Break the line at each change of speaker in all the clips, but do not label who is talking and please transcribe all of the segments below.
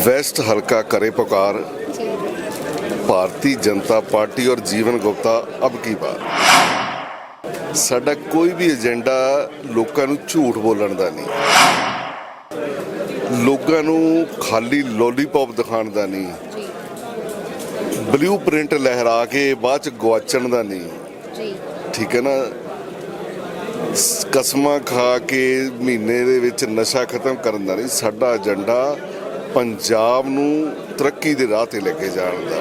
Waste हल्का करे पुकार भारतीय जनता पार्टी और जीवन गुप्ता अब की बात ਸਾਡਾ ਕੋਈ ਵੀ ਏਜੰਡਾ ਲੋਕਾਂ ਨੂੰ ਝੂਠ ਬੋਲਣ ਦਾ ਨਹੀਂ ਲੋਕਾਂ ਨੂੰ ਖਾਲੀ ਲੋਲੀਪੌਪ ਦਿਖਾਉਣ ਦਾ ਨਹੀਂ ਬਲੂ ਪ੍ਰਿੰਟ ਲਹਿਰਾ ਕੇ ਬਾਅਦ ਚ ਗਵਾਚਣ ਦਾ ਨਹੀਂ
ਜੀ
ਠੀਕ ਹੈ ਨਾ ਸ- ਕਸਮਾਂ ਖਾ ਕੇ ਮਹੀਨੇ ਦੇ ਵਿੱਚ ਨਸ਼ਾ ਖਤਮ ਕਰਨ ਦਾ ਨਹੀਂ ਸਾਡਾ ਏਜੰਡਾ ਪੰਜਾਬ ਨੂੰ ਤਰੱਕੀ ਦੇ ਰਾਹ ਤੇ ਲੈ ਕੇ ਜਾਣ ਦਾ।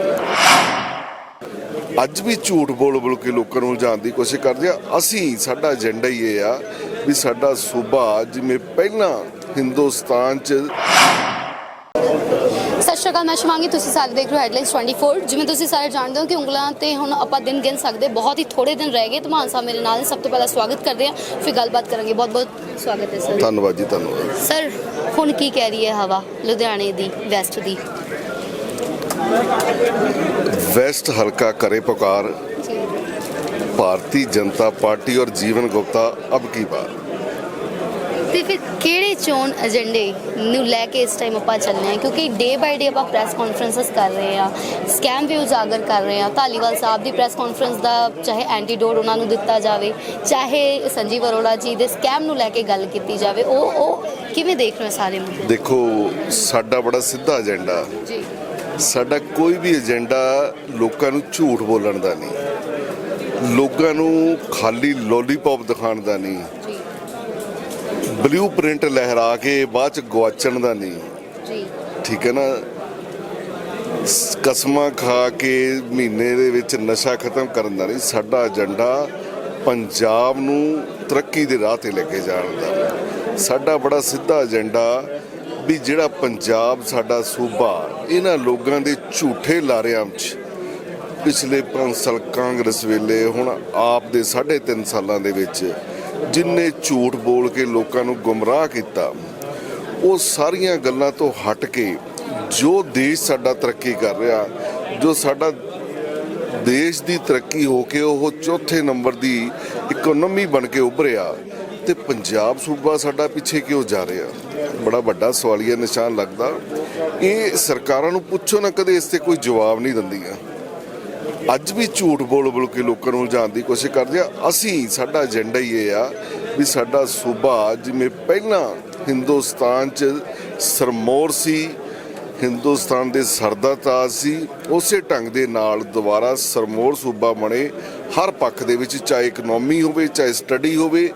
ਅੱਜ ਵੀ ਝੂਠ ਬੋਲ ਬੋਲ ਕੇ ਲੋਕਾਂ ਨੂੰ ਉਲਝਾਉਣ ਦੀ ਕੋਸ਼ਿਸ਼ ਕਰਦੇ ਆ। ਅਸੀਂ ਸਾਡਾ ਏਜੰਡਾ ਹੀ ਇਹ ਆ ਵੀ ਸਾਡਾ ਸੂਬਾ ਜਿਵੇਂ ਪਹਿਲਾਂ ਹਿੰਦੁਸਤਾਨ 'ਚ
ਸਤਿ ਸ਼੍ਰੀ ਅਕਾਲ ਮੈਂ ਸ਼ਮਾਂਗੀ ਤੁਸੀਂ ਸਾਰੇ ਦੇਖ ਰਹੇ ਹੋ ਹੈਡਲਾਈਨਸ 24 ਜਿਵੇਂ ਤੁਸੀਂ ਸਾਰੇ ਜਾਣਦੇ ਹੋ ਕਿ ਉਂਗਲਾਂ ਤੇ ਹੁਣ ਆਪਾਂ ਦਿਨ ਗਿਣ ਸਕਦੇ ਬਹੁਤ ਹੀ ਥੋੜੇ ਦਿਨ ਰਹਿ ਗਏ। ਧਮਾਨ ਸਾਹਿਬ ਮੇਰੇ ਨਾਲ। ਸਭ ਤੋਂ ਪਹਿਲਾਂ ਸਵਾਗਤ ਕਰਦੇ ਹਾਂ ਫਿਰ ਗੱਲਬਾਤ ਕਰਾਂਗੇ। ਬਹੁਤ ਬਹੁਤ ਸਵਾਗਤ ਹੈ ਸਰ
ਧੰਨਵਾਦ ਜੀ ਧੰਨਵਾਦ।
ਸਰ ਹੁਣ ਕੀ ਕਹਿ ਰਹੀ ਹੈ ਹਵਾ ਲੁਧਿਆਣੇ ਦੀ ਵੈਸਟ ਦੀ?
ਵੈਸਟ ਹਲਕਾ ਕਰੇ ਪੁਕਾਰ। ਭਾਰਤੀ ਜਨਤਾ ਪਾਰਟੀ ਔਰ ਜੀਵਨ ਗੁਪਤਾ ਅਬ ਕੀ ਬਾਤ?
ਤੇ ਫਿਰ ਕਿਹੜੇ ਚੋਣ ਏਜੰਡੇ ਨੂੰ ਲੈ ਕੇ ਇਸ ਟਾਈਮ ਆਪਾਂ ਚੱਲਨੇ ਆ ਕਿਉਂਕਿ ਡੇ ਬਾਈ ਡੇ ਆਪਾਂ ਪ੍ਰੈਸ ਕਾਨਫਰੰਸਸ ਕਰ ਰਹੇ ਆ ਸਕੈਮ ਵੀ ਉਜਾਗਰ ਕਰ ਰਹੇ ਆ ਧਾਲੀਵਾਲ ਸਾਹਿਬ ਦੀ ਪ੍ਰੈਸ ਕਾਨਫਰੰਸ ਦਾ ਚਾਹੇ ਐਂਟੀਡੋਟ ਉਹਨਾਂ ਨੂੰ ਦਿੱਤਾ ਜਾਵੇ ਚਾਹੇ ਸੰਜੀਵ ਅਰੋੜਾ ਜੀ ਦੇ ਸਕੈਮ ਨੂੰ ਲੈ ਕੇ ਗੱਲ ਕੀਤੀ ਜਾਵੇ ਉਹ ਉਹ ਕਿਵੇਂ ਦੇਖ ਰਹੇ ਹੋ ਸਾਰੇ ਮੁੱਦੇ?
ਦੇਖੋ ਸਾਡਾ ਬੜਾ ਸਿੱਧਾ ਏਜੰਡਾ
ਜੀ।
ਸਾਡਾ ਕੋਈ ਵੀ ਏਜੰਡਾ ਲੋਕਾਂ ਨੂੰ ਝੂਠ ਬੋਲਣ ਦਾ ਨਹੀਂ। ਲੋਕਾਂ ਨੂੰ ਖਾਲੀ ਲੋਲੀਪੌਪ ਦਿਖਾਉਣ ਦਾ ਨਹੀਂ।
ਜੀ
ਬਲੂ ਪ੍ਰਿੰਟ ਲਹਿਰਾ ਕੇ ਬਾਅਦ ਚ ਗਵਾਚਣ ਦਾ ਨਹੀਂ।
ਜੀ।
ਠੀਕ ਹੈ ਨਾ? ਕਸਮਾਂ ਖਾ ਕੇ ਮਹੀਨੇ ਦੇ ਵਿੱਚ ਨਸ਼ਾ ਖਤਮ ਕਰਨ ਦਾ ਨਹੀਂ। ਸਾਡਾ ਏਜੰਡਾ ਪੰਜਾਬ ਨੂੰ ਤਰੱਕੀ ਦੇ ਰਾਹ ਤੇ ਲੈ ਕੇ ਜਾਣ ਦਾ। ਸਾਡਾ ਬੜਾ ਸਿੱਧਾ ਏਜੰਡਾ ਵੀ ਜਿਹੜਾ ਪੰਜਾਬ ਸਾਡਾ ਸੂਬਾ ਇਹਨਾਂ ਲੋਕਾਂ ਦੇ ਝੂਠੇ ਲਾਰਿਆਂ 'ਚ ਪਿਛਲੇ 5 ਸਾਲ ਕਾਂਗਰਸ ਵੇਲੇ ਹੁਣ ਆਪ ਦੇ 3.5 ਸਾਲਾਂ ਦੇ ਵਿੱਚ ਜਿੰਨੇ ਝੂਠ ਬੋਲ ਕੇ ਲੋਕਾਂ ਨੂੰ ਗੁੰਮਰਾਹ ਕੀਤਾ, ਉਹ ਸਾਰੀਆਂ ਗੱਲਾਂ ਤੋਂ ਹਟ ਕੇ ਜੋ ਦੇਸ਼ ਸਾਡਾ ਤਰੱਕੀ ਕਰ ਰਿਹਾ, ਜੋ ਸਾਡਾ ਦੇਸ਼ ਦੀ ਤਰੱਕੀ ਹੋ ਕੇ ਉਹ ਚੌਥੇ ਨੰਬਰ ਦੀ ਇਕਨੋਮੀ ਬਣ ਕੇ ਉੱਭਰਿਆ ਤੇ ਪੰਜਾਬ ਸੂਬਾ ਸਾਡਾ ਪਿੱਛੇ ਕਿਉਂ ਜਾ ਰਿਹਾ? ਬੜਾ ਵੱਡਾ ਸਵਾਲੀਆ ਨਿਸ਼ਾਨ ਲੱਗਦਾ। ਇਹ ਸਰਕਾਰਾਂ ਨੂੰ ਪੁੱਛੋ ਨਾ, ਕਦੇ ਇਸ ਤੇ ਕੋਈ ਜਵਾਬ ਨਹੀਂ ਦਿੰਦੀਆਂ। ਅੱਜ ਵੀ ਝੂਠ ਬੋਲ ਬੋਲ ਕੇ ਲੋਕਾਂ ਨੂੰ ਉਲਝਾਉਣ ਦੀ ਕੋਸ਼ਿਸ਼ ਕਰਦੇ ਆ। ਅਸੀਂ, ਸਾਡਾ ਏਜੰਡਾ ਹੀ ਇਹ ਆ ਵੀ ਸਾਡਾ ਸੂਬਾ ਜਿਵੇਂ ਪਹਿਲਾਂ ਹਿੰਦੁਸਤਾਨ 'ਚ ਸਰਮੌਰ ਸੀ, ਹਿੰਦੁਸਤਾਨ ਦੇ ਸਰਦਾ ਤਾਜ ਸੀ, ਉਸੇ ਢੰਗ ਦੇ ਨਾਲ ਦੁਬਾਰਾ ਸਰਮੌਰ ਸੂਬਾ ਬਣੇ। ਹਰ ਪੱਖ ਦੇ ਵਿੱਚ ਚਾਹੇ ਇਕਨੋਮੀ ਹੋਵੇ, ਚਾਹੇ ਸਟੱਡੀ ਹੋਵੇ,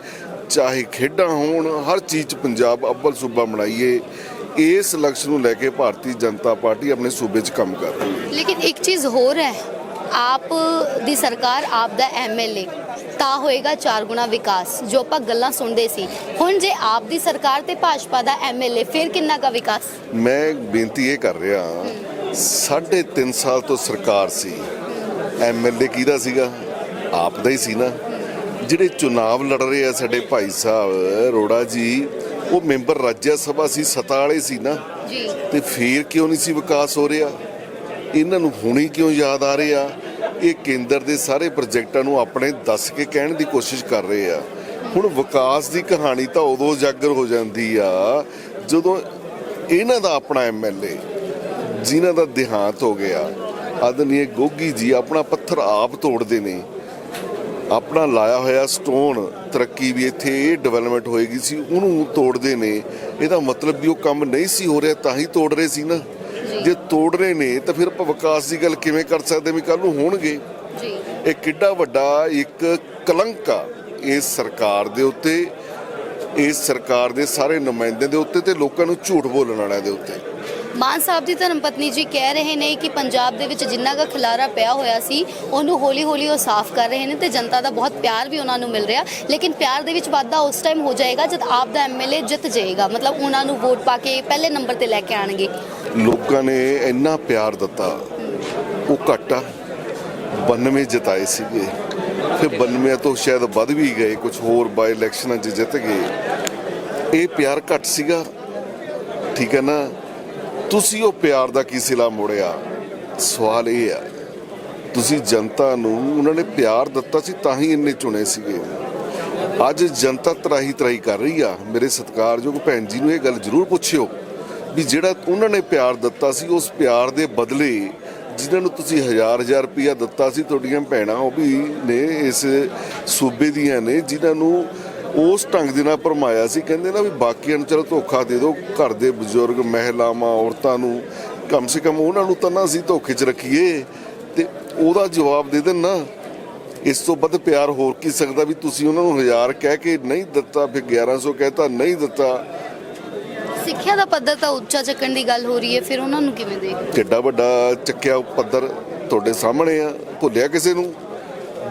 ਚਾਹੇ ਖੇਡਾਂ ਹੋਣ, ਹਰ ਚੀਜ਼ 'ਚ ਪੰਜਾਬ ਅੱਵਲ ਸੂਬਾ ਬਣਾਈਏ। ਇਸ ਲਕਸ਼ ਨੂੰ ਲੈ ਕੇ ਭਾਰਤੀ ਜਨਤਾ ਪਾਰਟੀ ਆਪਣੇ ਸੂਬੇ 'ਚ ਕੰਮ ਕਰ ਰਹੀ ਹੈ।
ਲੇਕਿਨ ਇੱਕ ਚੀਜ਼ ਹੋਰ ਹੈ ਆਪ ਦੀ ਸਰਕਾਰ ਆਪ ਦਾ ਐਮਐਲਏ ਤਾਂ ਹੋਏਗਾ ਚਾਰ ਗੁਣਾ ਵਿਕਾਸ ਜੋ ਆਪਾਂ ਗੱਲਾਂ ਸੁਣਦੇ ਸੀ। ਹੁਣ ਜੇ ਆਪ ਦੀ ਸਰਕਾਰ ਤੇ ਭਾਜਪਾ ਦਾ ਐਮਐਲਏ ਫਿਰ ਕਿੰਨਾ ਕਾ ਵਿਕਾਸ?
ਮੈਂ ਬੇਨਤੀ ਇਹ ਕਰ ਰਿਹਾ ਸਾਢੇ 3 ਸਾਲ ਤੋਂ ਸਰਕਾਰ ਸੀ। ਐਮਐਲਏ ਕਿਹਦਾ ਸੀਗਾ? ਆਪ ਦਾ ਹੀ ਸੀ ਨਾ। ਜਿਹੜੇ ਚੁਣਾਵ ਲੜ ਰਹੇ ਆ ਸਾਡੇ ਭਾਈ ਸਾਹਿਬ ਰੋੜਾ ਜੀ ਉਹ ਮੈਂਬਰ ਰਾਜ ਸਭਾ ਸੀ ਸਤਾ ਵਾਲੇ ਸੀ ਨਾ।
ਜੀ।
ਤੇ ਫੇਰ ਕਿਉਂ ਨਹੀਂ ਸੀ ਵਿਕਾਸ ਹੋ ਰਿਹਾ? ਇਹਨਾਂ ਨੂੰ ਹੁਣੀ ਕਿਉਂ ਯਾਦ ਆ ਰਹੇ ਆ? ਇਹ ਕੇਂਦਰ ਦੇ ਸਾਰੇ ਪ੍ਰੋਜੈਕਟਾਂ ਨੂੰ ਆਪਣੇ ਦੱਸ ਕੇ ਕਹਿਣ ਦੀ ਕੋਸ਼ਿਸ਼ ਕਰ ਰਹੇ ਆ। ਹੁਣ ਵਿਕਾਸ ਦੀ ਕਹਾਣੀ ਤਾਂ ਉਦੋਂ ਉਜਾਗਰ ਹੋ ਜਾਂਦੀ ਆ, ਜਦੋਂ ਇਹਨਾਂ ਦਾ ਆਪਣਾ ਐਮਐਲਏ ਜਿਨ੍ਹਾਂ ਦਾ ਦੇਹਾਂਤ ਹੋ ਗਿਆ। ਆਦਨੀਏ ਗੋਗੀ ਜੀ ਆਪਣਾ ਪੱਥਰ ਆਪ ਤੋੜਦੇ ਨੇ। ਆਪਣਾ ਲਾਇਆ ਹੋਇਆ ਸਟੋਨ, ਤਰੱਕੀ ਵੀ ਇੱਥੇ ਇਹ ਡਿਵੈਲਪਮੈਂਟ ਹੋਏਗੀ ਸੀ, ਉਹਨੂੰ ਤੋੜਦੇ ਨੇ। ਇਹਦਾ ਮਤਲਬ ਵੀ ਉਹ ਕੰਮ ਨਹੀਂ ਸੀ ਹੋ ਰਿਹਾ, ਤਾਂ ਹੀ ਤੋੜ ਰਹੇ ਸੀ ਨਾ। ਜੇ ਤੋੜ ਰਹੇ ਨੇ ਤਾਂ ਫਿਰ ਆਪਾਂ ਵਿਕਾਸ ਦੀ ਗੱਲ ਕਿਵੇਂ ਕਰ ਸਕਦੇ ਵੀ ਕੱਲ ਨੂੰ ਹੋਣਗੇ?
ਜੀ।
ਇਹ ਕਿੱਡਾ ਵੱਡਾ ਇੱਕ ਕਲੰਕ ਆ ਇਸ ਸਰਕਾਰ ਦੇ ਉੱਤੇ ਇਸ ਸਰਕਾਰ ਦੇ ਸਾਰੇ ਨੁਮਾਇੰਦਿਆਂ ਦੇ ਉੱਤੇ ਤੇ ਲੋਕਾਂ ਨੂੰ ਝੂਠ ਬੋਲਣ ਵਾਲਿਆਂ ਦੇ ਉੱਤੇ।
ਮਾਨ ਸਾਹਿਬ ਦੀ ਧਰਮ ਪਤਨੀ ਜੀ ਕਹਿ ਰਹੇ ਨੇ ਕਿ ਪੰਜਾਬ ਦੇ ਵਿੱਚ ਜਿੰਨਾ ਕੁ ਖਿਲਾਰਾ ਪਿਆ ਹੋਇਆ ਸੀ ਉਹਨੂੰ ਹੌਲੀ-ਹੌਲੀ ਉਹ ਸਾਫ਼ ਕਰ ਰਹੇ ਨੇ ਤੇ ਜਨਤਾ ਦਾ ਬਹੁਤ ਪਿਆਰ ਵੀ ਉਹਨਾਂ ਨੂੰ ਮਿਲ ਰਿਹਾ। ਲੇਕਿਨ ਪਿਆਰ ਦੇ ਵਿੱਚ ਵਾਧਾ ਉਸ ਟਾਈਮ ਹੋ ਜਾਏਗਾ ਜਦ ਆਪ ਦਾ ਐਮਐਲਏ ਜਿੱਤ ਜਾਏਗਾ। ਮਤਲਬ ਉਹਨਾਂ ਨੂੰ ਵੋਟ ਪਾ ਕੇ ਪਹਿਲੇ ਨੰਬਰ ਤੇ ਲੈ ਕੇ ਆਣਗੇ
ਲੋਕਾਂ ਨੇ ਇੰਨਾ ਪਿਆਰ ਦਿੱਤਾ, ਉਹ ਘਟਾ 92 ਜਿਤਾਏ ਸੀਗੇ। ਫਿਰ 92 ਤੋਂ ਸ਼ਾਇਦ ਵੱਧ ਵੀ ਗਏ ਕੁਝ ਹੋਰ ਬਾਈ ਇਲੈਕਸ਼ਨਾਂ 'ਚ ਜਿੱਤ ਗਏ। ਇਹ ਪਿਆਰ ਘੱਟ ਸੀਗਾ। ਠੀਕ ਹੈ ਨਾ? ਤੁਸੀਂ ਉਹ ਪਿਆਰ ਦਾ ਕੀ ਸਿਲਾ ਮੋੜਿਆ? ਸਵਾਲ ਇਹ ਆ, ਤੁਸੀਂ ਜਨਤਾ ਨੂੰ, ਉਹਨਾਂ ਨੇ ਪਿਆਰ ਦਿੱਤਾ ਸੀ, ਤਾਂ ਹੀ ਇੰਨੇ ਚੁਣੇ ਸੀਗੇ। ਅੱਜ ਜਨਤਾ ਤਰਾਹੀ ਤਰਾਹੀ ਕਰ ਰਹੀ ਆ। ਮੇਰੇ ਸਤਿਕਾਰਯੋਗ ਭੈਣ ਜੀ ਨੂੰ ਇਹ ਗੱਲ ਜ਼ਰੂਰ ਪੁੱਛਿਓ। ਵੀ ਜਿਹੜਾ ਉਹਨਾਂ ਨੇ ਪਿਆਰ ਦਿੱਤਾ ਸੀ, ਉਸ ਪਿਆਰ ਦੇ ਬਦਲੇ ਜਿਨ੍ਹਾਂ ਨੂੰ ਤੁਸੀਂ ਹਜ਼ਾਰ ਹਜ਼ਾਰ ਰੁਪਇਆ ਦਿੱਤਾ ਸੀ ਤੁਹਾਡੀਆਂ ਭੈਣਾਂ, ਉਹ ਵੀ ਨੇ ਇਸ ਸੂਬੇ ਦੀਆਂ ਨੇ, ਜਿਨ੍ਹਾਂ ਨੂੰ ਉਸ ਢੰਗ ਦੇ ਨਾਲ ਭਰਮਾਇਆ ਸੀ। ਕਹਿੰਦੇ ਨਾ ਵੀ ਬਾਕੀਆਂ ਨੂੰ ਚਲੋ ਧੋਖਾ ਦੇ ਦਿਓ, ਘਰ ਦੇ ਬਜ਼ੁਰਗ, ਮਹਿਲਾਵਾਂ, ਔਰਤਾਂ ਨੂੰ ਕਮ ਸੇ ਕਮ ਉਹਨਾਂ ਨੂੰ ਤਾਂ ਨਾ ਅਸੀਂ ਧੋਖੇ 'ਚ ਰੱਖੀਏ। ਤੇ ਉਹਦਾ ਜਵਾਬ ਦੇ ਦੇਣ ਨਾ। ਇਸ ਤੋਂ ਵੱਧ ਪਿਆਰ ਹੋਰ ਕੀ ਸਕਦਾ ਵੀ ਤੁਸੀਂ ਉਹਨਾਂ ਨੂੰ ਹਜ਼ਾਰ ਕਹਿ ਕੇ ਨਹੀਂ ਦਿੱਤਾ, ਫਿਰ 1100 ਕਹਿਤਾ, ਨਹੀਂ ਦਿੱਤਾ।
ਸਿੱਖਿਆ ਦਾ ਪੱਧਰ ਤਾਂ ਉੱਚਾ ਚੱਕਣ ਦੀ ਗੱਲ ਹੋ ਰਹੀ ਹੈ ਫਿਰ ਉਹਨਾਂ ਨੂੰ ਕਿਵੇਂ ਦੇਖ
ਕਿੱਡਾ ਵੱਡਾ ਚੱਕਿਆ ਪੱਧਰ ਤੁਹਾਡੇ ਸਾਹਮਣੇ ਆ ਭੁੱਲਿਆ ਕਿਸੇ ਨੂੰ?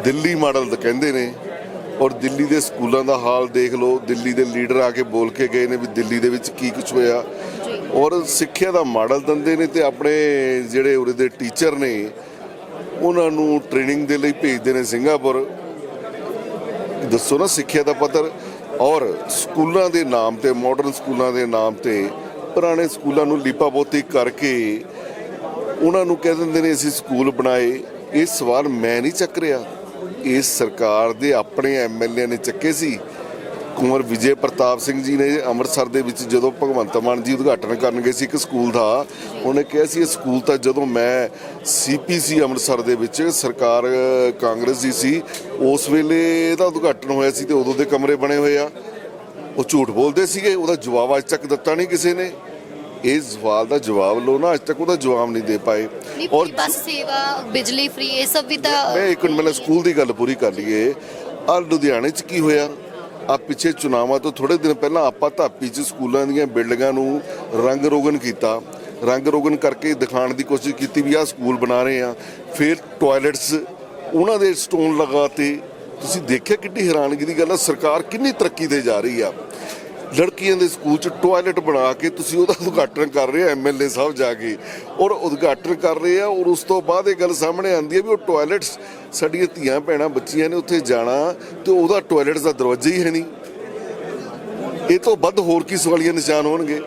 ਦਿੱਲੀ ਮਾਡਲ ਤਾਂ ਕਹਿੰਦੇ ਨੇ ਔਰ ਦਿੱਲੀ ਦੇ ਸਕੂਲਾਂ ਦਾ ਹਾਲ ਦੇਖ ਲਓ ਦਿੱਲੀ ਦੇ ਲੀਡਰ ਆ ਕੇ ਬੋਲ ਕੇ ਗਏ ਨੇ ਵੀ ਦਿੱਲੀ ਦੇ ਵਿੱਚ ਕੀ ਕੁਝ ਹੋਇਆ। ਔਰ ਸਿੱਖਿਆ ਦਾ ਮਾਡਲ ਦਿੰਦੇ ਨੇ ਤੇ ਆਪਣੇ ਜਿਹੜੇ ਉਰੇ ਦੇ ਟੀਚਰ ਨੇ ਉਹਨਾਂ ਨੂੰ ਟ੍ਰੇਨਿੰਗ ਦੇ ਲਈ ਭੇਜਦੇ ਨੇ ਸਿੰਗਾਪੁਰ। ਦੱਸੋ ਨਾ ਸਿੱਖਿਆ ਦਾ ਪੱਧਰ। ਔਰ ਸਕੂਲਾਂ ਦੇ ਨਾਮ ਤੇ ਮਾਡਰਨ ਸਕੂਲਾਂ ਦੇ ਨਾਮ ਤੇ, ਪੁਰਾਣੇ ਸਕੂਲਾਂ ਨੂੰ ਲੀਪਾਪੋਤੀ ਕਰਕੇ ਉਹਨਾਂ ਨੂੰ ਕਹਿ ਦਿੰਦੇ ਨੇ, ਅਸੀਂ ਸਕੂਲ ਬਣਾਏ। ਇਹ ਸਵਾਲ ਮੈਂ ਨਹੀਂ ਚੱਕ ਰਿਹਾ। ਇਸ ਸਰਕਾਰ ਦੇ ਆਪਣੇ ਐਮਐਲਏ ਨੇ ਚੱਕੇ ਸੀ। ਕੁੰਵਰ ਵਿਜੇ ਪ੍ਰਤਾਪ ਸਿੰਘ ਜੀ ਨੇ ਅੰਮ੍ਰਿਤਸਰ ਦੇ ਵਿੱਚ ਜਦੋਂ ਭਗਵੰਤ ਮਾਨ ਜੀ ਉਦਘਾਟਨ ਕਰਨ ਗਏ ਸੀ ਇੱਕ ਸਕੂਲ ਦਾ ਉਹਨੇ ਕਿਹਾ ਸੀ ਇਹ ਸਕੂਲ ਤਾਂ ਜਦੋਂ ਮੈਂ ਸੀਪੀਸੀ ਅੰਮ੍ਰਿਤਸਰ ਦੇ ਵਿੱਚ ਸਰਕਾਰ ਕਾਂਗਰਸ ਦੀ ਸੀ ਉਸ ਵੇਲੇ ਇਹਦਾ ਉਦਘਾਟਨ ਹੋਇਆ ਸੀ ਤੇ ਉਦੋਂ ਦੇ ਕਮਰੇ ਬਣੇ ਹੋਏ ਆ। ਉਹ ਝੂਠ ਬੋਲਦੇ ਸੀਗੇ ਉਹਦਾ ਜਵਾਬ ਅੱਜ ਤੱਕ ਦਿੱਤਾ ਨਹੀਂ ਕਿਸੇ ਨੇ। ਇਸ ਸਵਾਲ ਦਾ ਜਵਾਬ ਲਓ ਨਾ ਅੱਜ ਤੱਕ ਉਹਦਾ ਜਵਾਬ ਨਹੀਂ ਦੇ ਪਾਏ। ਔਰ
ਬੱਸ ਸੇਵਾ ਬਿਜਲੀ ਫ੍ਰੀ ਇਹ ਸਭ ਵੀ ਤਾਂ
ਮੈਂ ਇੱਕ ਮਿੰਟ ਸਕੂਲ ਦੀ ਗੱਲ ਪੂਰੀ ਕਰ ਲਈਏ। ਆ ਲੁਧਿਆਣੇ 'ਚ ਕੀ ਹੋਇਆ? ਆ ਪਿੱਛੇ ਚੁਣਾਵਾਂ ਤੋਂ ਥੋੜੇ ਦਿਨ ਪਹਿਲਾਂ ਆਪਾਂ ਧਾਪੀ 'ਚ ਸਕੂਲਾਂ ਦੀਆਂ ਬਿਲਡਿੰਗਾਂ ਨੂੰ ਰੰਗ ਰੋਗਨ ਕੀਤਾ। ਰੰਗ ਰੋਗਨ ਕਰਕੇ ਦਿਖਾਉਣ ਦੀ ਕੋਸ਼ਿਸ਼ ਕੀਤੀ ਵੀ ਆ ਸਕੂਲ ਬਣਾ ਰਹੇ ਆ ਫਿਰ ਟਾਇਲਟਸ ਉਹਨਾਂ ਦੇ ਸਟੋਨ ਲਗਾਤੇ ਤੁਸੀਂ ਦੇਖਿਆ ਕਿੰਨੀ ਹੈਰਾਨਗੀ ਦੀ ਗੱਲ ਆ, ਸਰਕਾਰ ਕਿੰਨੀ ਤਰੱਕੀ ਤੇ ਜਾ ਰਹੀ ਆ। ਲੜਕੀਆਂ ਦੇ ਸਕੂਲ 'ਚ ਟਾਇਲਟ ਬਣਾ ਕੇ ਤੁਸੀਂ ਉਹਦਾ ਉਦਘਾਟਨ ਕਰ ਰਹੇ ਆ ਐਮਐਲਏ ਸਾਹਿਬ ਜਾ ਕੇ। ਔਰ ਉਦਘਾਟਨ ਕਰ ਰਹੇ ਆ ਔਰ ਉਸ ਤੋਂ ਬਾਅਦ ਇਹ ਗੱਲ ਸਾਹਮਣੇ ਆਉਂਦੀ ਹੈ ਵੀ ਉਹ ਟਾਇਲਟਸ ਸਾਡੀਆਂ ਧੀਆਂ ਭੈਣਾਂ ਬੱਚੀਆਂ ਨੇ ਉੱਥੇ ਜਾਣਾ ਤੇ ਉਹਦਾ ਟਾਇਲਟਸ ਦਾ ਦਰਵਾਜ਼ਾ ਹੀ ਹੈ ਨਹੀਂ। ਇਹ ਤੋਂ ਵੱਧ ਹੋਰ ਕੀ ਸਵਾਲੀਆ ਨਿਸ਼ਾਨ ਹੋਣਗੇ?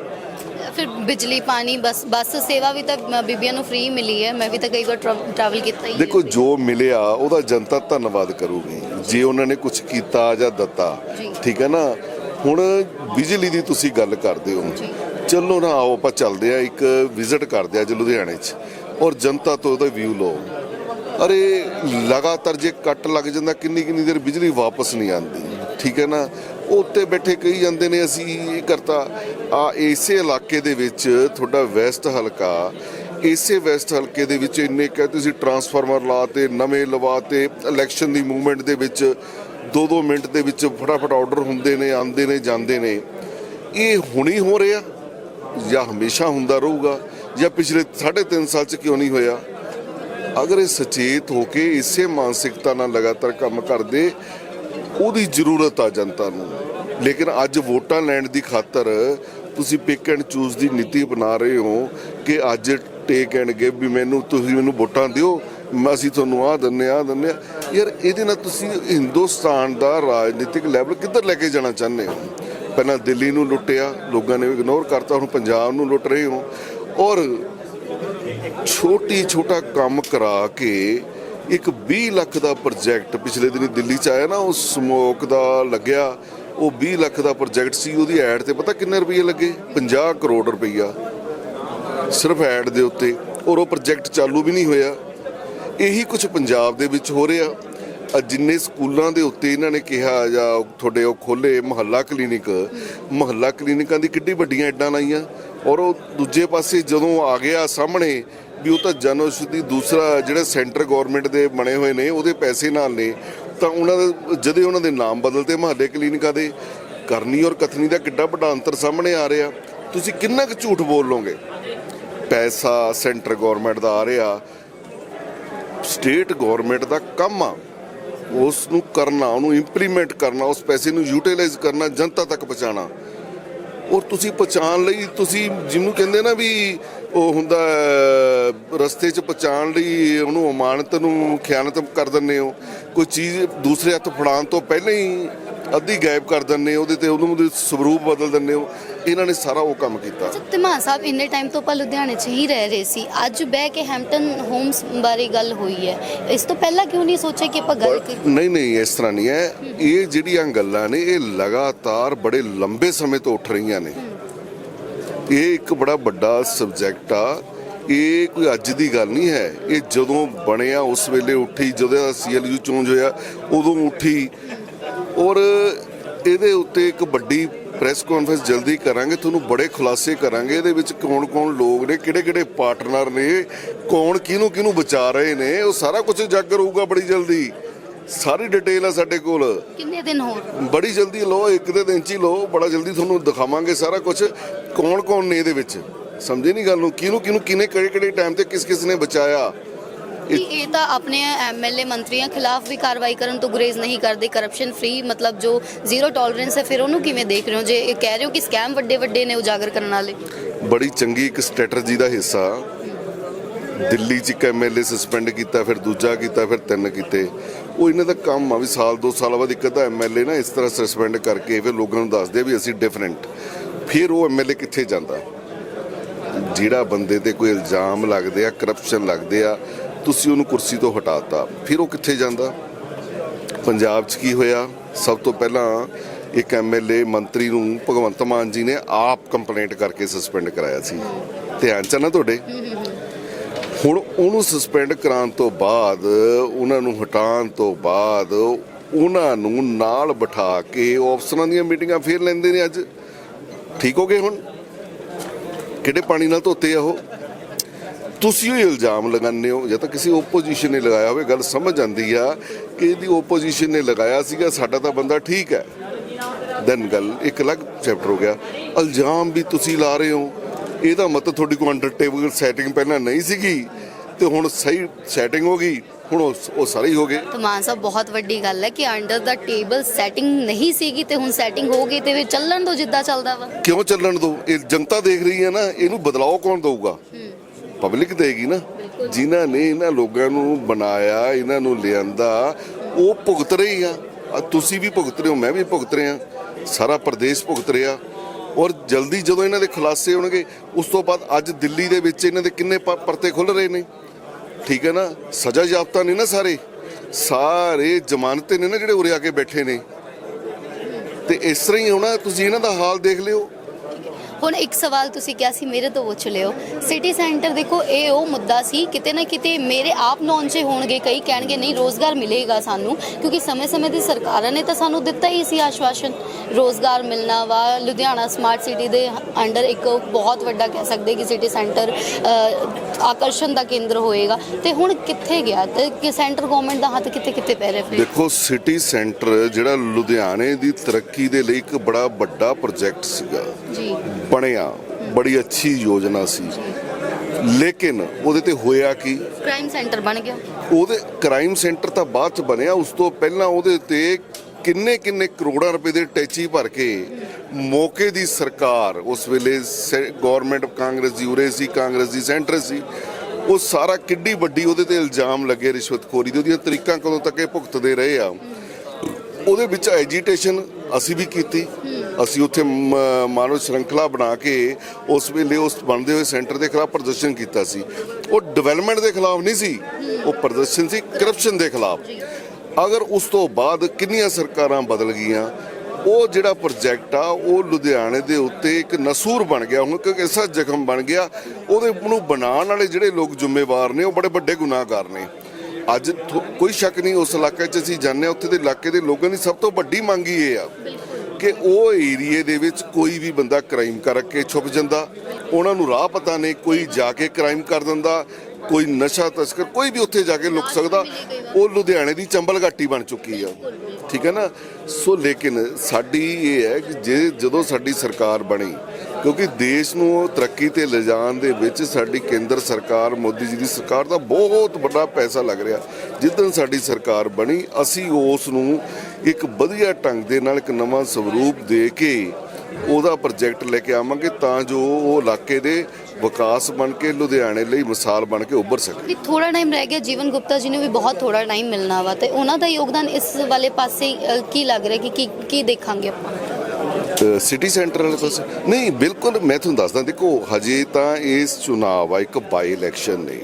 ਫਿਰ ਬਿਜਲੀ ਪਾਣੀ ਬਸ ਬੱਸ ਸੇਵਾ ਵੀ ਤਾਂ ਬੀਬੀਆਂ ਨੂੰ ਫ੍ਰੀ ਮਿਲੀ ਹੈ। ਮੈਂ ਵੀ ਤਾਂ ਕਈ ਵਾਰ ਟਰੈਵਲ ਕੀਤਾ ਹੀ ਹੈ।
ਦੇਖੋ ਜੋ ਮਿਲਿਆ ਉਹਦਾ ਜਨਤਾ ਧੰਨਵਾਦ ਕਰੂਗੀ। ਜੇ ਉਹਨਾਂ ਨੇ ਕੁਝ ਕੀਤਾ ਜਾਂ ਦਿੱਤਾ। ਠੀਕ ਹੈ ਨਾ? ਹੁਣ ਬਿਜਲੀ ਦੀ ਤੁਸੀਂ ਗੱਲ ਕਰਦੇ ਹੋ। ਚਲੋ ਨਾ ਆਓ ਆਪਾਂ ਚੱਲਦੇ ਆ ਇੱਕ ਵਿਜ਼ਿਟ ਕਰਦੇ ਆ ਅੱਜ ਲੁਧਿਆਣੇ 'ਚ। ਔਰ ਜਨਤਾ ਤੋਂ ਉਹਦਾ ਵਿਊ ਲਓ। ਅਰੇ ਲਗਾਤਾਰ ਜੇ ਕੱਟ ਲੱਗ ਜਾਂਦਾ ਕਿੰਨੀ ਕਿੰਨੀ ਦੇਰ ਬਿਜਲੀ ਵਾਪਸ ਨਹੀਂ ਆਉਂਦੀ। ਠੀਕ ਹੈ ਨਾ? ਉਹ ਉੱਤੇ ਬੈਠੇ ਕਹੀ ਜਾਂਦੇ ਨੇ ਅਸੀਂ ਇਹ ਕਰਤਾ। ਆ ਇਸੇ ਇਲਾਕੇ ਦੇ ਵਿੱਚ ਤੁਹਾਡਾ ਵੈਸਟ ਹਲਕਾ ਇਸੇ ਵੈਸਟ ਹਲਕੇ ਦੇ ਵਿੱਚ ਇੰਨੇ ਕਹਿ ਤੁਸੀਂ ਟਰਾਂਸਫਾਰਮਰ ਲਾਤੇ ਨਵੇਂ ਲਵਾਤੇ ਇਲੈਕਸ਼ਨ ਦੀ ਮੂਵਮੈਂਟ ਦੇ ਵਿੱਚ 2-2 ਮਿੰਟ ਦੇ ਵਿੱਚ ਫਟਾਫਟ ਆਰਡਰ ਹੁੰਦੇ ਨੇ, ਆਉਂਦੇ ਨੇ, ਜਾਂਦੇ ਨੇ। ਇਹ ਹੁਣੀ ਹੋ ਰਿਹਾ ਜਾਂ ਹਮੇਸ਼ਾ ਹੁੰਦਾ ਰਹੂਗਾ ਜਾਂ ਪਿਛਲੇ 3.5 ਸਾਲ ਚ ਕਿਉਂ ਨਹੀਂ ਹੋਇਆ? ਅਗਰ ਇਹ ਸੁਚੇਤ ਹੋ ਕੇ ਇਸੇ ਮਾਨਸਿਕਤਾ ਨਾਲ ਲਗਾਤਾਰ ਕੰਮ ਕਰਦੇ, ਉਹਦੀ ਜ਼ਰੂਰਤ ਆ ਜਨਤਾ ਨੂੰ। ਲੇਕਿਨ ਅੱਜ ਵੋਟਾਂ ਲੈਣ ਦੀ ਖਾਤਰ ਤੁਸੀਂ ਪਿਕ ਐਂਡ ਚੂਜ਼ ਦੀ ਨੀਤੀ ਬਣਾ ਰਹੇ ਹੋ ਕਿ ਅੱਜ ਟੇਕ ਐਂਡ ਗਿਵ ਵੀ ਮੈਨੂੰ, ਤੁਸੀਂ ਮੈਨੂੰ ਵੋਟਾਂ ਦਿਓ ਅਸੀਂ ਤੁਹਾਨੂੰ ਆਹ ਦਿੰਨੇ ਆਹ ਦਿੰਨੇ ਆ ਯਾਰ ਇਹਦੇ ਨਾਲ ਤੁਸੀਂ ਹਿੰਦੁਸਤਾਨ ਦਾ ਰਾਜਨੀਤਿਕ ਲੈਵਲ ਕਿੱਧਰ ਲੈ ਕੇ ਜਾਣਾ ਚਾਹੁੰਦੇ ਹੋ? ਪਹਿਲਾਂ ਦਿੱਲੀ ਨੂੰ ਲੁੱਟਿਆ, ਲੋਕਾਂ ਨੇ ਇਗਨੋਰ ਕਰਤਾ, ਹੁਣ ਪੰਜਾਬ ਨੂੰ ਲੁੱਟ ਰਹੇ ਹੋ। ਔਰ ਛੋਟੀ ਛੋਟਾ ਕੰਮ ਕਰਾ ਕੇ ਇੱਕ 20 ਲੱਖ ਦਾ ਪ੍ਰੋਜੈਕਟ ਪਿਛਲੇ ਦਿਨੀ ਦਿੱਲੀ ਚ ਆਇਆ ਨਾ, ਉਹ ਸਮੋਕ ਦਾ ਲੱਗਿਆ। ਉਹ 20 ਲੱਖ ਦਾ ਪ੍ਰੋਜੈਕਟ ਸੀ, ਉਹਦੀ ਐਡ ਤੇ ਪਤਾ ਕਿੰਨੇ ਰੁਪਏ ਲੱਗੇ? 50 ਕਰੋੜ ਰੁਪਈਆ। ਸਿਰਫ ਐਡ ਦੇ ਉੱਤੇ। ਔਰ ਉਹ ਪ੍ਰੋਜੈਕਟ ਚਾਲੂ ਵੀ ਨਹੀਂ ਹੋਇਆ। ਇਹੀ ਕੁਝ ਪੰਜਾਬ ਦੇ ਵਿੱਚ ਹੋ ਰਿਹਾ। ਜਿੰਨੇ ਸਕੂਲਾਂ ਦੇ ਉੱਤੇ ਇਹਨਾਂ ਨੇ ਕਿਹਾ ਜਾਂ ਤੁਹਾਡੇ ਉਹ ਖੋਲੇ ਮਹੱਲਾ ਕਲੀਨਿਕ, ਮਹੱਲਾ ਕਲੀਨਿਕਾਂ ਦੀ ਕਿੱਡੀ ਵੱਡੀਆਂ ਐਡਾਂ ਲਾਈਆਂ ਔਰ ਉਹ ਦੂਜੇ ਪਾਸੇ ਜਦੋਂ ਆ ਗਿਆ ਸਾਹਮਣੇ ਵੀ ਉਹ ਤਾਂ ਜਨ ਔਸ਼ਧੀ ਦੂਸਰਾ ਜਿਹੜਾ ਸੈਂਟਰ ਗਵਰਨਮੈਂਟ ਦੇ ਬਣੇ ਹੋਏ ਨੇ, ਉਹਦੇ ਪੈਸੇ ਨਾਲ ਨੇ, ਤਾਂ ਉਹਨਾਂ ਦੇ ਜਦੇ ਉਹਨਾਂ ਦੇ ਨਾਮ ਬਦਲਤੇ ਮਹੱਲੇ ਕਲੀਨਿਕਾਂ ਦੇ, ਕਰਨੀ ਔਰ ਕਥਨੀ ਦਾ ਕਿੱਡਾ ਵੱਡਾ ਅੰਤਰ ਸਾਹਮਣੇ ਆ ਰਿਹਾ। ਤੁਸੀਂ ਕਿੰਨਾ ਕੁ ਝੂਠ ਬੋਲੋਗੇ ਪੈਸਾ ਸੈਂਟਰ ਗਵਰਨਮੈਂਟ ਦਾ ਆ ਰਿਹਾ ਸਟੇਟ ਗਵਰਨਮੈਂਟ ਦਾ ਕੰਮ ਆ ਉਸ ਨੂੰ ਕਰਨਾ, ਉਹਨੂੰ ਇੰਪਲੀਮੈਂਟ ਕਰਨਾ, ਉਸ ਪੈਸੇ ਨੂੰ ਯੂਟਿਲਾਈਜ਼ ਕਰਨਾ, ਜਨਤਾ ਤੱਕ ਪਹੁੰਚਾਉਣਾ। ਔਰ ਤੁਸੀਂ ਪਹੁੰਚਾਉਣ ਲਈ, ਤੁਸੀਂ ਜਿਹਨੂੰ ਕਹਿੰਦੇ ਨਾ ਵੀ ਉਹ ਹੁੰਦਾ, ਰਸਤੇ 'ਚ ਪਹੁੰਚਾਉਣ ਲਈ ਉਹਨੂੰ ਅਮਾਨਤ ਨੂੰ ਖਿਆਨਤ ਕਰ ਦਿੰਦੇ ਹੋ। ਕੋਈ ਚੀਜ਼ ਦੂਸਰੇ ਹੱਥ ਫੜਾਉਣ ਤੋਂ ਪਹਿਲਾਂ ਹੀ ਅੱਧੀ ਗਾਇਬ ਕਰ ਦਿੰਦੇ ਹੋ ਉਹਦੇ ਤੇ ਉਹਨੂੰ ਉਹਦੇ ਸਰੂਪ ਬਦਲ ਦਿੰਦੇ ਹੋ। ਇਹਨਾਂ ਨੇ ਸਾਰਾ ਉਹ ਕੰਮ ਕੀਤਾ।
ਧਮਾਨ ਸਾਹਿਬ ਇੰਨੇ ਟਾਈਮ ਤੋਂ ਆਪਾਂ ਲੁਧਿਆਣੇ 'ਚ ਹੀ ਰਹਿ ਰਹੇ ਸੀ। ਅੱਜ ਬਹਿ ਕੇ ਹੈਂਪਟਨ ਹੋਮਸ ਬਾਰੇ ਗੱਲ ਹੋਈ ਹੈ। ਇਸ ਤੋਂ ਪਹਿਲਾਂ ਕਿਉਂ ਨਹੀਂ ਸੋਚਿਆ ਕਿ ਆਪਾਂ ਗੱਲ
ਨਹੀਂ ਨਹੀਂ ਇਸ ਤਰ੍ਹਾਂ ਨਹੀਂ ਹੈ। ਇਹ ਜਿਹੜੀਆਂ ਗੱਲਾਂ ਨੇ ਇਹ ਲਗਾਤਾਰ ਬੜੇ ਲੰਬੇ ਸਮੇਂ ਤੋਂ ਉੱਠ ਰਹੀਆਂ ਨੇ। ਇਹ ਇੱਕ ਬੜਾ ਵੱਡਾ ਸਬਜੈਕਟ ਆ। ਇਹ ਕੋਈ ਅੱਜ ਦੀ ਗੱਲ ਨਹੀਂ ਹੈ। ਇਹ ਜਦੋਂ ਬਣਿਆ ਉਸ ਵੇਲੇ ਉੱਠੀ ਜਦੋਂ ਸੀਐਲਯੂ ਚੋਂਜ ਹੋਇਆ ਉਦੋਂ ਉੱਠੀ। ਔਰ ਇਹਦੇ ਉੱਤੇ ਇੱਕ ਵੱਡੀ ਪ੍ਰੈਸ ਕਾਨਫਰੰਸ ਜਲਦੀ ਕਰਾਂਗੇ ਤੁਹਾਨੂੰ ਬੜੇ ਖੁਲਾਸੇ ਕਰਾਂਗੇ। ਇਹਦੇ ਵਿੱਚ ਕੌਣ-ਕੌਣ ਲੋਕ ਨੇ ਕਿਹੜੇ-ਕਿਹੜੇ ਪਾਰਟਨਰ ਨੇ ਕੌਣ ਕਿਹਨੂੰ ਕਿਹਨੂੰ ਬਚਾ ਰਹੇ ਨੇ ਉਹ ਸਾਰਾ ਕੁਝ ਉਜਾਗਰ ਹੋਊਗਾ ਬੜੀ ਜਲਦੀ। ਸਾਰੀ ਡਿਟੇਲ ਆ ਸਾਡੇ ਕੋਲ।
ਕਿੰਨੇ ਦਿਨ ਹੋਰ?
ਬੜੀ ਜਲਦੀ ਲਓ ਇੱਕ ਦੇ ਦਿਨ ਚ ਹੀ ਲਓ ਬੜਾ ਜਲਦੀ ਤੁਹਾਨੂੰ ਦਿਖਾਵਾਂਗੇ ਸਾਰਾ ਕੁਝ। ਕੌਣ ਕੌਣ ਨੇ ਇਹਦੇ ਵਿੱਚ? ਸਮਝੇ ਨਹੀਂ ਗੱਲ ਨੂੰ? ਕਿਹਨੂੰ ਕਿਹਨੂੰ ਕਿਨੇ ਕਿਹੜੇ ਕਿਹੜੇ ਟਾਈਮ ਤੇ ਕਿਸ ਕਿਸ ਨੇ ਬਚਾਇਆ?
ਕਿ ਇਹ ਤਾਂ ਆਪਣੇ ਐਮਐਲਏ ਮੰਤਰੀਆਂ ਖਿਲਾਫ ਵੀ ਕਾਰਵਾਈ ਕਰਨ ਤੋਂ ਗੁਰੇਜ਼ ਨਹੀਂ ਕਰਦੇ ਕਰਪਸ਼ਨ ਫ੍ਰੀ ਮਤਲਬ ਜੋ ਜ਼ੀਰੋ ਟੋਲਰੈਂਸ ਹੈ, ਫਿਰ ਉਹਨੂੰ ਕਿਵੇਂ ਦੇਖ ਰਹੇ ਹੋ? ਜੇ ਇਹ ਕਹਿ ਰਹੇ ਹੋ ਕਿ ਸਕੈਮ ਵੱਡੇ ਵੱਡੇ ਨੇ ਉਜਾਗਰ ਕਰਨ ਵਾਲੇ।
ਬੜੀ ਚੰਗੀ ਇੱਕ ਸਟ੍ਰੈਟਜੀ ਦਾ ਹਿੱਸਾ। ਦਿੱਲੀ ਚ ਇੱਕ ਐਮਐਲਏ ਸਸਪੈਂਡ ਕੀਤਾ, ਫਿਰ ਦੂਜਾ ਕੀਤਾ, ਫਿਰ ਤਿੰਨ ਕੀਤੇ। ਉਹ ਇਹਨਾਂ ਦਾ ਕੰਮ ਆ ਵੀ ਸਾਲ, ਦੋ ਸਾਲ ਬਾਅਦ ਇੱਕ ਅੱਧਾ ਐਮਐਲਏ ਨਾ ਇਸ ਤਰ੍ਹਾਂ ਸਸਪੈਂਡ ਕਰਕੇ ਫਿਰ ਲੋਕਾਂ ਨੂੰ ਦੱਸਦੇ ਆ ਵੀ ਅਸੀਂ ਡਿਫਰੈਂਟ ਫਿਰ ਉਹ ਐਮਐਲਏ ਕਿੱਥੇ ਜਾਂਦਾ? ਜਿਹੜਾ ਬੰਦੇ ਤੇ ਕੋਈ ਇਲਜ਼ਾਮ ਲੱਗਦੇ ਆ ਕਰਪਸ਼ਨ ਲੱਗਦੇ ਆ ਤੁਸੀਂ ਉਹਨੂੰ ਕੁਰਸੀ ਤੋਂ ਹਟਾਤਾ। ਫਿਰ ਉਹ ਕਿੱਥੇ ਜਾਂਦਾ? ਪੰਜਾਬ 'ਚ ਕੀ ਹੋਇਆ? ਸਭ ਤੋਂ ਪਹਿਲਾਂ ਇੱਕ ਐਮਐਲਏ ਮੰਤਰੀ ਨੂੰ ਭਗਵੰਤ ਮਾਨ ਜੀ ਨੇ ਆਪ ਕੰਪਲੇਂਟ ਕਰਕੇ ਸਸਪੈਂਡ ਕਰਾਇਆ ਸੀ। ਧਿਆਨ ਚ ਨਾ ਤੁਹਾਡੇ? ਹੁਣ ਉਹਨੂੰ ਸਸਪੈਂਡ ਕਰਾਉਣ ਤੋਂ ਬਾਅਦ, ਉਹਨਾਂ ਨੂੰ ਹਟਾਉਣ ਤੋਂ ਬਾਅਦ ਉਹਨਾਂ ਨੂੰ ਨਾਲ ਬਿਠਾ ਕੇ ਉਹ ਅਫਸਰਾਂ ਦੀਆਂ ਮੀਟਿੰਗਾਂ ਫੇਰ ਲੈਂਦੇ ਨੇ ਅੱਜ। ਠੀਕ ਹੋ ਗਏ ਹੁਣ? ਕਿਹੜੇ ਪਾਣੀ ਨਾਲ ਧੋਤੇ ਆ ਉਹ? ਤੁਸੀਂ ਉਹ ਇਲਜ਼ਾਮ ਲਗਾਉਂਦੇ ਹੋ ਜਾਂ ਤਾਂ ਕਿਸੇ ਓਪੋਜੀਸ਼ਨ ਨੇ ਲਗਾਇਆ ਹੋਵੇ ਗੱਲ ਸਮਝ ਆਉਂਦੀ ਆ ਕਿ ਇਹਦੀ ਓਪੋਜੀਸ਼ਨ ਨੇ ਲਗਾਇਆ ਸੀਗਾ ਸਾਡਾ ਤਾਂ ਬੰਦਾ ਠੀਕ ਹੈ। ਦੈਨ ਗੱਲ ਇੱਕ ਅਲੱਗ ਚੈਪਟਰ ਹੋ ਗਿਆ। ਇਲਜ਼ਾਮ ਵੀ ਤੁਸੀਂ ਲਾ ਰਹੇ ਹੋ। ਇਹਦਾ ਮਤਲਬ ਤੁਹਾਡੀ ਕੋਈ ਅੰਡਰ ਟੇਬਲ ਸੈਟਿੰਗ ਪਹਿਲਾਂ ਨਹੀਂ ਸੀਗੀ ਤੇ ਹੁਣ ਸਹੀ ਸੈਟਿੰਗ ਹੋ ਗਈ ਹੁਣ ਉਹ ਸਾਰੇ ਹੀ ਹੋ ਗਏ।
ਤਾਂ ਮਾਨ ਸਾਹਿਬ ਬਹੁਤ ਵੱਡੀ ਗੱਲ ਹੈ ਕਿ ਅੰਡਰ ਦਾ ਟੇਬਲ ਸੈਟਿੰਗ ਨਹੀਂ ਸੀਗੀ ਤੇ ਹੁਣ ਸੈਟਿੰਗ ਹੋ ਗਈ ਤੇ ਫਿਰ ਚੱਲਣ ਦੋ ਜਿੱਦਾਂ ਚੱਲਦਾ ਵਾ।
ਕਿਉਂ ਚੱਲਣ ਦੋ? ਇਹ ਜਨਤਾ ਦੇਖ ਰਹੀ ਹੈ ਨਾ ਇਹਨੂੰ ਬਦਲਾਅ ਕੌਣ ਦਊਗਾ? ਪਬਲਿਕ ਦੇਗੀ ਨਾ, ਜਿਨ੍ਹਾਂ ਨੇ ਇਹਨਾਂ ਲੋਕਾਂ ਨੂੰ ਬਣਾਇਆ, ਇਹਨਾਂ ਨੂੰ ਲਿਆਂਦਾ, ਉਹ ਭੁਗਤ ਰਹੇ ਆ। ਤੁਸੀਂ ਵੀ ਭੁਗਤ ਰਹੇ ਹੋ, ਮੈਂ ਵੀ ਭੁਗਤ ਰਿਹਾ। ਸਾਰਾ ਪ੍ਰਦੇਸ਼ ਭੁਗਤ ਰਿਹਾ। ਔਰ ਜਲਦੀ ਜਦੋਂ ਇਹਨਾਂ ਦੇ ਖੁਲਾਸੇ ਹੋਣਗੇ, ਉਸ ਤੋਂ ਬਾਅਦ ਅੱਜ ਦਿੱਲੀ ਦੇ ਵਿੱਚ ਇਹਨਾਂ ਦੇ ਕਿੰਨੇ ਪਰਤੇ ਖੁੱਲ ਰਹੇ ਨੇ। ਠੀਕ ਹੈ ਨਾ? ਸਜ਼ਾ ਯਾਫਤਾ ਨੇ ਨਾ ਸਾਰੇ। ਸਾਰੇ ਜ਼ਮਾਨਤੇ ਨੇ ਨਾ ਜਿਹੜੇ ਉਰੇ ਆ ਕੇ ਬੈਠੇ ਨੇ। ਤੇ ਇਸ ਤਰ੍ਹਾਂ ਹੀ ਹੋਣਾ ਤੁਸੀਂ ਇਹਨਾਂ ਦਾ ਹਾਲ ਦੇਖ ਲਿਓ।
ਹੁਣ ਇੱਕ ਸਵਾਲ ਤੁਸੀਂ ਕਿਹਾ ਸੀ ਮੇਰੇ ਤੋਂ ਪੁੱਛ ਲਿਓ। ਸਿਟੀ ਸੈਂਟਰ ਦੇਖੋ ਇਹ ਉਹ ਮੁੱਦਾ ਸੀ ਕਿਤੇ ਨਾ ਕਿਤੇ ਮੇਰੇ ਆਪ ਨੌਨ 'ਚ ਹੋਣਗੇ ਕਈ ਕਹਿਣਗੇ ਨਹੀਂ ਰੋਜ਼ਗਾਰ ਮਿਲੇਗਾ ਸਾਨੂੰ। ਕਿਉਂਕਿ ਸਮੇਂ-ਸਮੇਂ ਦੀ ਸਰਕਾਰਾਂ ਨੇ ਤਾਂ ਸਾਨੂੰ ਦਿੱਤਾ ਹੀ ਸੀ ਆਸ਼ਵਾਸਨ। ਰੋਜ਼ਗਾਰ ਮਿਲਣਾ ਵਾ ਲੁਧਿਆਣਾ ਸਮਾਰਟ ਸਿਟੀ ਦੇ ਅੰਡਰ ਇੱਕ ਬਹੁਤ ਵੱਡਾ ਕਹਿ ਸਕਦੇ ਕਿ ਸਿਟੀ ਸੈਂਟਰ ਆਕਰਸ਼ਣ ਦਾ ਕੇਂਦਰ ਹੋਏਗਾ। ਤੇ ਹੁਣ ਕਿੱਥੇ ਗਿਆ? ਤੇ ਕਿ ਸੈਂਟਰ ਗਵਰਨਮੈਂਟ ਦਾ ਹੱਥ ਕਿੱਥੇ ਕਿੱਥੇ ਪੈ ਰਿਹਾ ਫਿਰ?
ਦੇਖੋ ਸਿਟੀ ਸੈਂਟਰ ਜਿਹੜਾ ਲੁਧਿਆਣੇ ਦੀ ਤਰੱਕੀ ਦੇ ਲਈ ਇੱਕ ਬੜਾ ਵੱਡਾ ਪ੍ਰੋਜੈਕਟ ਸੀਗਾ।
ਜੀ।
ਬਣਿਆ ਬੜੀ ਅੱਛੀ ਯੋਜਨਾ ਸੀ। ਲੇਕਿਨ ਉਹਦੇ ਤੇ ਹੋਇਆ ਕੀ?
ਕ੍ਰਾਈਮ ਸੈਂਟਰ ਬਣ ਗਿਆ।
ਉਹਦੇ ਕ੍ਰਾਈਮ ਸੈਂਟਰ ਤਾਂ ਬਾਅਦ ਚ ਬਣਿਆ ਉਸ ਤੋਂ ਪਹਿਲਾਂ ਉਹਦੇ ਤੇ ਕਿੰਨੇ ਕਿੰਨੇ ਕਰੋੜਾਂ ਰੁਪਏ ਦੇ ਟੈਚੀ ਭਰ ਕੇ ਮੌਕੇ ਦੀ ਸਰਕਾਰ ਉਸ ਵੇਲੇ ਗਵਰਨਮੈਂਟ ਕਾਂਗਰਸ ਦੀ ਉਰੇ ਸੀ ਕਾਂਗਰਸ ਦੀ ਸੈਂਟਰ ਸੀ ਉਹ ਸਾਰਾ ਕਿੱਡੀ ਵੱਡੀ ਉਹਦੇ ਤੇ ਇਲਜ਼ਾਮ ਲੱਗੇ ਰਿਸ਼ਵਤਖੋਰੀ ਦੇ ਉਹਦੀਆਂ ਤਰੀਕਾਂ ਕਦੋਂ ਤੱਕ ਇਹ ਭੁਗਤਦੇ ਰਹੇ ਆ। ਉਹਦੇ ਵਿੱਚ ਐਜੀਟੇਸ਼ਨ ਅਸੀਂ ਵੀ ਕੀਤੀ। ਅਸੀਂ ਉੱਥੇ ਮ- ਮਾਨਵ ਸ਼੍ਰੰਖਲਾ ਬਣਾ ਕੇ ਉਸ ਵੇਲੇ ਉਸ ਬਣਦੇ ਹੋਏ ਸੈਂਟਰ ਦੇ ਖਿਲਾਫ ਪ੍ਰਦਰਸ਼ਨ ਕੀਤਾ ਸੀ। ਉਹ ਡਿਵੈਲਪਮੈਂਟ ਦੇ ਖਿਲਾਫ ਨਹੀਂ ਸੀ, ਉਹ ਪ੍ਰਦਰਸ਼ਨ ਸੀ ਕਰਪਸ਼ਨ ਦੇ ਖਿਲਾਫ। ਅਗਰ ਉਸ ਤੋਂ ਬਾਅਦ ਕਿੰਨੀਆਂ ਸਰਕਾਰਾਂ ਬਦਲ ਗਈਆਂ, ਉਹ ਜਿਹੜਾ ਪ੍ਰੋਜੈਕਟ ਆ, ਉਹ ਲੁਧਿਆਣੇ ਦੇ ਉੱਤੇ ਇੱਕ ਨਸੂਰ ਬਣ ਗਿਆ, ਹੁਣ ਇੱਕ ਐਸਾ ਜ਼ਖਮ ਬਣ ਗਿਆ, ਉਹਦੇ ਨੂੰ ਬਣਾਉਣ ਵਾਲੇ ਜਿਹੜੇ ਲੋਕ ਜ਼ਿੰਮੇਵਾਰ ਨੇ, ਉਹ ਬੜੇ ਵੱਡੇ ਗੁਨਾਹਗਾਰ ਨੇ। ਅੱਜ ਕੋਈ ਸ਼ੱਕ ਨਹੀਂ, ਉਸ ਇਲਾਕੇ 'ਚ ਅਸੀਂ ਜਾਂਦੇ ਹਾਂ, ਉੱਥੇ ਦੇ ਇਲਾਕੇ ਦੇ ਲੋਕਾਂ ਦੀ ਸਭ ਤੋਂ ਵੱਡੀ ਮੰਗ ਹੀ ਇਹ ਆ। ਕਿ ਉਹ ਏਰੀਏ ਦੇ ਵਿੱਚ ਕੋਈ ਵੀ ਬੰਦਾ ਕ੍ਰਾਈਮ ਕਰਕੇ ਛੁਪ ਜਾਂਦਾ। ਉਹਨਾਂ ਨੂੰ ਰਾਹ ਪਤਾ ਨਹੀਂ, ਕੋਈ ਜਾ ਕੇ ਕ੍ਰਾਈਮ ਕਰ ਦਿੰਦਾ, ਕੋਈ ਨਸ਼ਾ ਤਸਕਰ, ਕੋਈ ਵੀ ਉੱਥੇ ਜਾ ਕੇ ਲੁਕ ਸਕਦਾ। ਉਹ ਲੁਧਿਆਣੇ ਦੀ ਚੰਬਲ ਘਾਟੀ ਬਣ ਚੁੱਕੀ ਆ। ਠੀਕ ਹੈ ਨਾ? ਸੋ ਲੇਕਿਨ ਸਾਡੀ ਇਹ ਹੈ ਕਿ ਜੇ ਜਦੋਂ ਸਾਡੀ ਸਰਕਾਰ ਬਣੀ ਕਿਉਂਕਿ ਦੇਸ਼ ਨੂੰ ਉਹ ਤਰੱਕੀ ਤੇ ਲਿਜਾਣ ਦੇ ਵਿੱਚ ਸਾਡੀ ਕੇਂਦਰ ਸਰਕਾਰ, ਮੋਦੀ ਜੀ ਦੀ ਸਰਕਾਰ ਦਾ ਬਹੁਤ ਵੱਡਾ ਪੈਸਾ ਲੱਗ ਰਿਹਾ। ਜਿੱਦਣ ਸਾਡੀ ਸਰਕਾਰ ਬਣੀ, ਅਸੀਂ ਉਸ ਨੂੰ ਇੱਕ ਵਧੀਆ ਢੰਗ ਦੇ ਨਾਲ ਇੱਕ ਨਵਾਂ ਸਵਰੂਪ ਦੇ ਕੇ ਉਹਦਾ ਪ੍ਰੋਜੈਕਟ ਲੈ ਕੇ ਆਵਾਂਗੇ ਤਾਂ ਜੋ ਉਹ ਇਲਾਕੇ ਦੇ ਵਿਕਾਸ ਬਣ ਕੇ, ਲੁਧਿਆਣੇ ਲਈ ਮਿਸਾਲ ਬਣ ਕੇ ਉੱਭਰ ਸਕੇ।
ਵੀ ਥੋੜਾ ਟਾਈਮ ਰਹਿ ਗਿਆ, ਜੀਵਨ ਗੁਪਤਾ ਜੀ ਨੂੰ ਵੀ ਬਹੁਤ ਥੋੜਾ ਟਾਈਮ ਮਿਲਣਾ ਵਾ ਤੇ ਉਹਨਾਂ ਦਾ ਯੋਗਦਾਨ ਇਸ ਵਾਲੇ ਪਾਸੇ ਕੀ ਲੱਗ ਰਿਹਾ ਕਿ, ਕੀ ਦੇਖਾਂਗੇ ਆਪਾਂ?
ਸਿਟੀ ਸੈਂਟਰ ਵਾਲੇ ਪਾਸੇ? ਨਹੀਂ ਬਿਲਕੁਲ ਮੈਂ ਤੁਹਾਨੂੰ ਦੱਸਦਾ ਦੇਖੋ ਹਜੇ ਤਾਂ ਇਸ ਚੁਣਾਵ ਆ ਇੱਕ ਬਾਈ ਇਲੈਕਸ਼ਨ ਨੇ।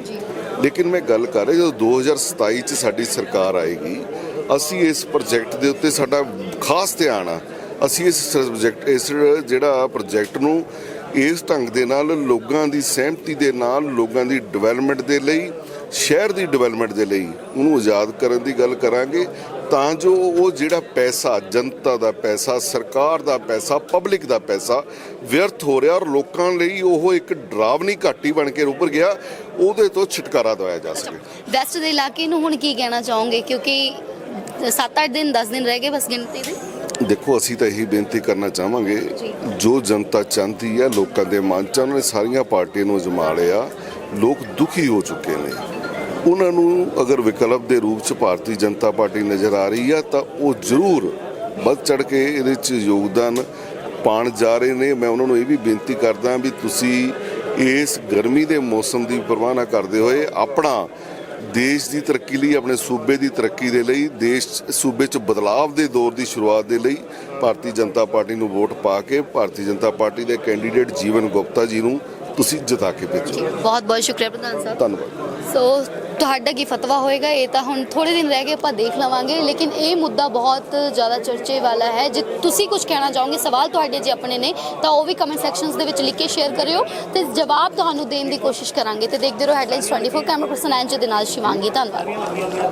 ਲੇਕਿਨ ਮੈਂ ਗੱਲ ਕਰ ਰਿਹਾ ਜਦੋਂ 2027 ਚ ਸਾਡੀ ਸਰਕਾਰ ਆਏਗੀ ਅਸੀਂ ਇਸ ਪ੍ਰੋਜੈਕਟ ਦੇ ਉੱਤੇ ਸਾਡਾ ਖਾਸ ਧਿਆਨ ਆ। ਅਸੀਂ ਇਸ ਪ੍ਰੋਜੈਕਟ ਇਸ ਜਿਹੜਾ ਪ੍ਰੋਜੈਕਟ ਨੂੰ ਇਸ ਢੰਗ ਦੇ ਨਾਲ ਲੋਕਾਂ ਦੀ ਸਹਿਮਤੀ ਦੇ ਨਾਲ ਲੋਕਾਂ ਦੀ ਡਿਵੈਲਪਮੈਂਟ ਦੇ ਲਈ ਸ਼ਹਿਰ ਦੀ ਡਿਵੈਲਪਮੈਂਟ ਦੇ ਲਈ ਉਹਨੂੰ ਆਜ਼ਾਦ ਕਰਨ ਦੀ ਗੱਲ ਕਰਾਂਗੇ। ਤਾਂ ਜੋ ਉਹ ਜਿਹੜਾ ਪੈਸਾ ਜਨਤਾ ਦਾ ਪੈਸਾ ਸਰਕਾਰ ਦਾ ਪੈਸਾ ਪਬਲਿਕ ਦਾ ਪੈਸਾ ਵਿਅਰਥ ਹੋ ਰਿਹਾ ਔਰ ਲੋਕਾਂ ਲਈ ਉਹ ਇੱਕ ਡਰਾਵਨੀ ਘਾਟੀ ਬਣ ਕੇ ਉੱਭਰ ਗਿਆ ਉਹਦੇ ਤੋਂ ਛੁਟਕਾਰਾ ਦਿਵਾਇਆ ਜਾ ਸਕੇ।
ਵੈਸਟ ਦੇ ਇਲਾਕੇ ਨੂੰ ਹੁਣ ਕੀ ਕਹਿਣਾ ਚਾਹੋਗੇ? ਕਿਉਂਕਿ 7-8 ਦਿਨ 10 ਦਿਨ ਰਹਿ ਗਏ ਬਸ ਗਿਣਤੀ ਦੇ।
ਦੇਖੋ ਅਸੀਂ ਤਾਂ ਇਹੀ ਬੇਨਤੀ ਕਰਨਾ ਚਾਹਾਂਗੇ ਜੀ। ਜਨਤਾ ਚਾਹੁੰਦੀ ਹੈ ਲੋਕਾਂ ਦੇ ਮਨ ਚ ਉਹਨਾਂ ਨੇ ਸਾਰੀਆਂ ਪਾਰਟੀਆਂ ਨੂੰ ਅਜਮਾ ਲਿਆ ਲੋਕ ਦੁਖੀ ਹੋ ਚੁੱਕੇ ਨੇ। ਉਹਨਾਂ ਨੂੰ ਅਗਰ ਵਿਕਲਪ ਦੇ ਰੂਪ ਚ ਭਾਰਤੀ ਜਨਤਾ ਪਾਰਟੀ ਨਜ਼ਰ ਆ ਰਹੀ ਆ ਤਾਂ ਉਹ ਜ਼ਰੂਰ ਵੱਧ ਚੜ ਕੇ ਇਹਦੇ ਚ ਯੋਗਦਾਨ ਪਾਣ ਜਾ ਰਹੇ ਨੇ। ਮੈਂ ਉਹਨਾਂ ਨੂੰ ਇਹ ਵੀ ਬੇਨਤੀ ਕਰਦਾ ਵੀ ਤੁਸੀਂ ਇਸ ਗਰਮੀ ਦੇ ਮੌਸਮ ਦੀ ਪਰਵਾਹ ਨਾ ਕਰਦੇ ਹੋਏ ਆਪਣਾ ਦੇਸ਼ ਦੀ ਤਰੱਕੀ ਲਈ ਆਪਣੇ ਸੂਬੇ ਦੀ ਤਰੱਕੀ ਦੇ ਲਈ ਦੇਸ਼ ਸੂਬੇ 'ਚ ਬਦਲਾਵ ਦੇ ਦੌਰ ਦੀ ਸ਼ੁਰੂਆਤ ਦੇ ਲਈ ਭਾਰਤੀ ਜਨਤਾ ਪਾਰਟੀ ਨੂੰ ਵੋਟ ਪਾ ਕੇ ਭਾਰਤੀ ਜਨਤਾ ਪਾਰਟੀ ਦੇ ਕੈਂਡੀਡੇਟ ਜੀਵਨ ਗੁਪਤਾ ਜੀ ਨੂੰ ਤੁਸੀਂ ਜਿਤਾ ਕੇ ਭੇਜੋ।
ਬਹੁਤ ਬਹੁਤ ਸ਼ੁਕਰੀਆ ਪ੍ਰਧਾਨ ਸਾਹਿਬ।
ਧੰਨਵਾਦ।
ਸੋ ਤੁਹਾਡਾ ਕੀ ਫਤਵਾ ਹੋਏਗਾ? ਇਹ ਤਾਂ ਹੁਣ ਥੋੜੇ ਦਿਨ ਰਹਿ ਗਏ, ਆਪਾਂ ਦੇਖ ਲਵਾਂਗੇ। ਲੇਕਿਨ ਇਹ ਮੁੱਦਾ ਬਹੁਤ ਜ਼ਿਆਦਾ ਚਰਚੇ ਵਾਲਾ ਹੈ। ਜੇ ਤੁਸੀਂ ਕੁਝ ਕਹਿਣਾ ਚਾਹੋਗੇ, ਸਵਾਲ ਤੁਹਾਡੇ ਜੇ ਆਪਣੇ ਨੇ, ਤਾਂ ਉਹ ਵੀ ਕਮੈਂਟ ਸੈਕਸ਼ਨਸ ਦੇ ਵਿੱਚ ਲਿਖ ਕੇ ਸ਼ੇਅਰ ਕਰਿਓ ਤੇ ਜਵਾਬ ਤੁਹਾਨੂੰ ਦੇਣ ਦੀ ਕੋਸ਼ਿਸ਼ ਕਰਾਂਗੇ ਤੇ ਦੇਖਦੇ ਰਹੋ ਹੈਡਲਾਈਨਸ 24 ਕੈਮਰਾ ਪਰਸਨ ਐਂਜ ਦੇ ਨਾਲ ਸ਼ਿਵਾਂਗੀ। ਧੰਨਵਾਦ।